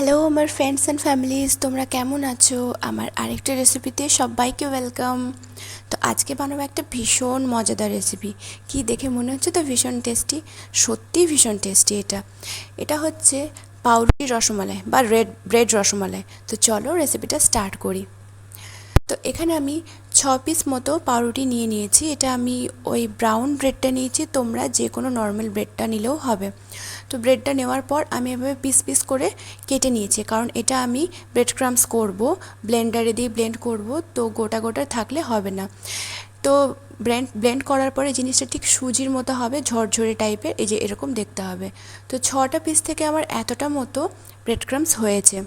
Hello আমার friends and families তোমরা কেমন আছো? আমার আরেকটা রেসিপিতে সবাইকে ওয়েলকাম তো আজকে বানাবো একটা ভীষণ মজাদার রেসিপি কি দেখে মনে হচ্ছে তো? ভীষণ টেস্টি সত্যিই ভীষণ টেস্টি এটা। এটা হচ্ছে পাউরুটি রসমালাই বা রেড ব্রেড রসমালাই। তো চলো রেসিপিটা স্টার্ট করি। তো এখানে আমি ছ পিস মতো পাউরুটি নিয়ে নিয়েছি। এটা আমি ওই ব্রাউন ব্রেডটা নিয়েছি। তোমরা যে কোনো নর্মাল ব্রেডটা নিলেও হবে। তো ব্রেডটা নেওয়ার পর আমি এভাবে পিস পিস করে কেটে নিয়েছি। কারণ এটা আমি ব্রেড ক্রামস করব ব্লেন্ডারে দিয়ে ব্লেন্ড করব, তো গোটা গোটা থাকলে হবে না। তো ব্লেন্ড ব্লেন্ড করার পরে জিনিসটা ঠিক সুজির মতো হবে, ঝরঝরে টাইপের এই যে এরকম দেখতে হবে। তো ছটা পিস থেকে আমার এতটা মতো ব্রেড ক্রামস হয়েছে।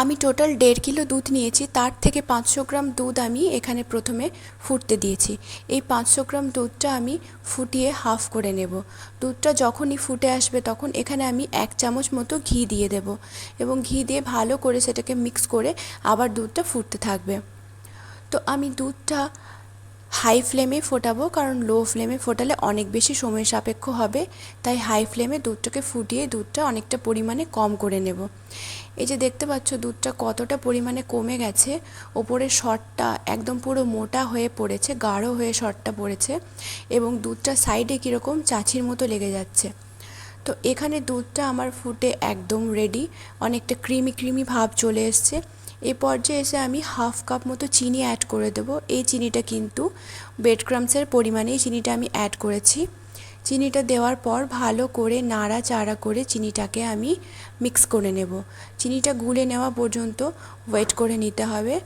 আমি টোটাল দেড় কিলো দুধ নিয়েছি, তার থেকে পাঁচশো গ্রাম দুধ আমি এখানে প্রথমে ফুটতে দিয়েছি। এই পাঁচশো গ্রাম দুধটা আমি ফুটিয়ে হাফ করে নেব। দুধটা যখনই ফুটে আসবে তখন এখানে আমি এক চামচ মতো ঘি দিয়ে দেব এবং ঘি দিয়ে ভালো করে সেটাকে মিক্স করে আবার দুধটা ফুটতে থাকবে। তো আমি দুধটা হাই ফ্লেমে ফোটাবো, কারণ লো ফ্লেমে ফোটালে অনেক বেশি সময় সাপেক্ষ হবে। তাই হাই ফ্লেমে দুধটাকে ফুটিয়ে দুধটা অনেকটা পরিমাণে কম করে নেব। এই যে দেখতে পাচ্ছ, দুধটা কতটা পরিমাণে কমে গেছে ওপরের শটটা একদম পুরো মোটা হয়ে পড়েছে, গাঢ় হয়ে শটটা পড়েছে, এবং দুধটা সাইডে কীরকম চাচির মতো লেগে যাচ্ছে। তো এখানে দুধটা আমার ফুটে একদম রেডি অনেকটা ক্রিমি ক্রিমি ভাব চলে এসছে। এই পর্যায়ে এসে আমি হাফ কাপ মতো চিনি অ্যাড করে দেবো। এই চিনিটা কিন্তু ব্রেড ক্রামসের এই চিনিটা আমি অ্যাড করেছি। চিনিটা দেওয়ার পর ভালো করে নাড়া চাড়া করে চিনিটাকে আমি মিক্স করে নেব। চিনিটা গুলে নেওয়া পর্যন্ত ওয়েট করে নিতে হবে।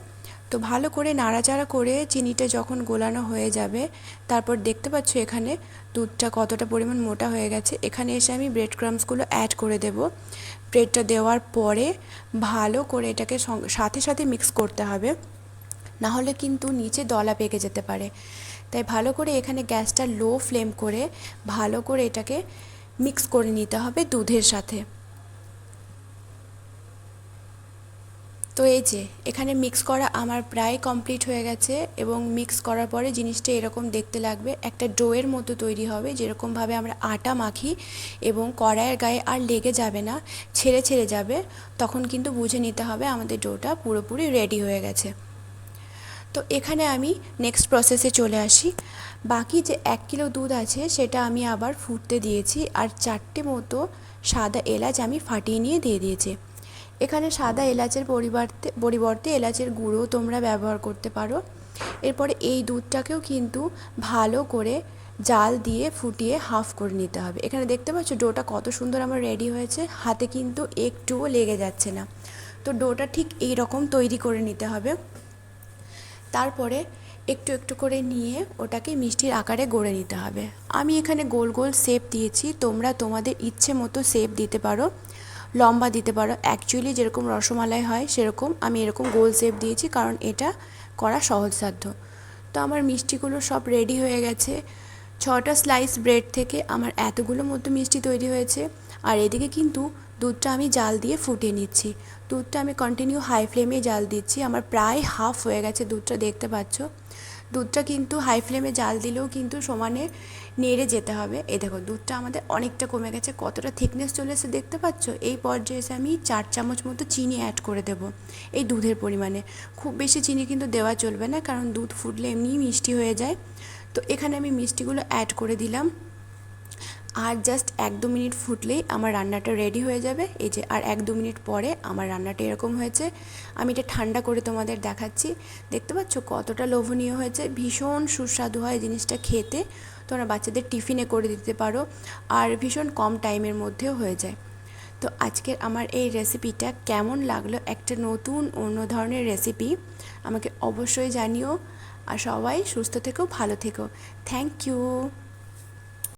তো ভালো করে নাড়াচাড়া করে চিনিটা যখন গোলানো হয়ে যাবে, তারপর দেখতে পাচ্ছ এখানে দুধটা কতটা পরিমাণ মোটা হয়ে গেছে। এখানে এসে আমি ব্রেড ক্রামসগুলো অ্যাড করে দেব। ব্রেডটা দেওয়ার পরে ভালো করে এটাকে সাথে সাথে মিক্স করতে হবে। না হলে কিন্তু নিচে দলা পেকে যেতে পারে। তাই ভালো করে এখানে গ্যাসটা লো ফ্লেম করে ভালো করে এটাকে মিক্স করে নিতে হবে দুধের সাথে। তো এই যে, এখানে মিক্স করা আমার প্রায় কমপ্লিট হয়ে গেছে এবং মিক্স করার পরে জিনিসটা এরকম দেখতে লাগবে। একটা ডোয়ের মতো তৈরি হবে, যেরকমভাবে আমরা আটা মাখি এবং কড়াইয়ের গায়ে আর লেগে যাবে না, ছেড়ে ছেড়ে যাবে, তখন কিন্তু বুঝে নিতে হবে আমাদের ডোটা পুরোপুরি রেডি হয়ে গেছে। তো এখানে আমি নেক্সট প্রসেসে চলে আসি। বাকি যে এক কিলো দুধ আছে, সেটা আমি আবার ফুটতে দিয়েছি, আর চারটে মতো সাদা এলাচ আমি ফাটিয়ে নিয়ে দিয়ে দিয়েছি। এখানে সাদা এলাচের পরিবর্তে পরিবর্তে এলাচের গুঁড়ো তোমরা ব্যবহার করতে পারো। এরপরে এই দুধটাকেও কিন্তু ভালো করে জাল দিয়ে ফুটিয়ে হাফ করে নিতে হবে। এখানে দেখতে পাচ্ছ ডোটা কত সুন্দর আমার রেডি হয়েছে, হাতে কিন্তু একটুও লেগে যাচ্ছে না। তো ডোটা ঠিক এই রকম তৈরি করে নিতে হবে। তারপরে একটু একটু করে নিয়ে ওটাকে মিষ্টির আকারে গড়ে নিতে হবে। আমি এখানে গোল গোল শেপ দিয়েছি, তোমরা তোমাদের ইচ্ছে মতো শেপ দিতে পারো। লম্বা দিতে পারো। অ্যাকচুয়ালি যেরকম রসমালাই হয়, সেরকম আমি এরকম গোল শেপ দিয়েছি কারণ এটা করা সহজসাধ্য তো আমার মিষ্টিগুলো সব রেডি হয়ে গেছে। ছটা স্লাইস ব্রেড থেকে আমার এতগুলো মতো মিষ্টি তৈরি হয়েছে। আর এদিকে কিন্তু দুধটা আমি জাল দিয়ে ফুটিয়ে নিচ্ছি। দুধটা আমি কন্টিনিউ হাই ফ্লেমে জাল দিচ্ছি। আমার প্রায় হাফ হয়ে গেছে দুধটা, দেখতে পাচ্ছ? দুধটা কিন্তু হাই ফ্লেমে জাল দিলেও কিন্তু সমানে নেড়ে যেতে হবে। এই দেখো, দুধটা আমাদের অনেকটা কমে গেছে, কতটা থিকনেস চলে এসে দেখতে পাচ্ছ? এই পর্যায়ে এসে আমি চার চামচ মতো চিনি অ্যাড করে দেব এই দুধের পরিমাণে। খুব বেশি চিনি কিন্তু দেওয়া চলবে না, কারণ দুধ ফুটলে এমনিই মিষ্টি হয়ে যায়। তো এখানে আমি মিষ্টিগুলো অ্যাড করে দিলাম। আর জাস্ট এক দু মিনিট ফুটলেই আমার রান্নাটা রেডি হয়ে যাবে। এই যে, আর এক দু মিনিট পরে আমার রান্নাটা এরকম হয়েছে। আমি এটা ঠান্ডা করে তোমাদের দেখাচ্ছি। দেখতে পাচ্ছ কতটা লোভনীয় হয়েছে। ভীষণ সুস্বাদু হয় জিনিসটা খেতে। তোমরা বাচ্চাদের টিফিনে করে দিতে পারো। আর ভীষণ কম টাইমের মধ্যেও হয়ে যায়। তো আজকের আমার এই রেসিপিটা কেমন লাগল? একটা নতুন, অন্য ধরনের রেসিপি আমাকে অবশ্যই জানিও। আর সবাই সুস্থ থেকো, ভালো থেকো। Thank you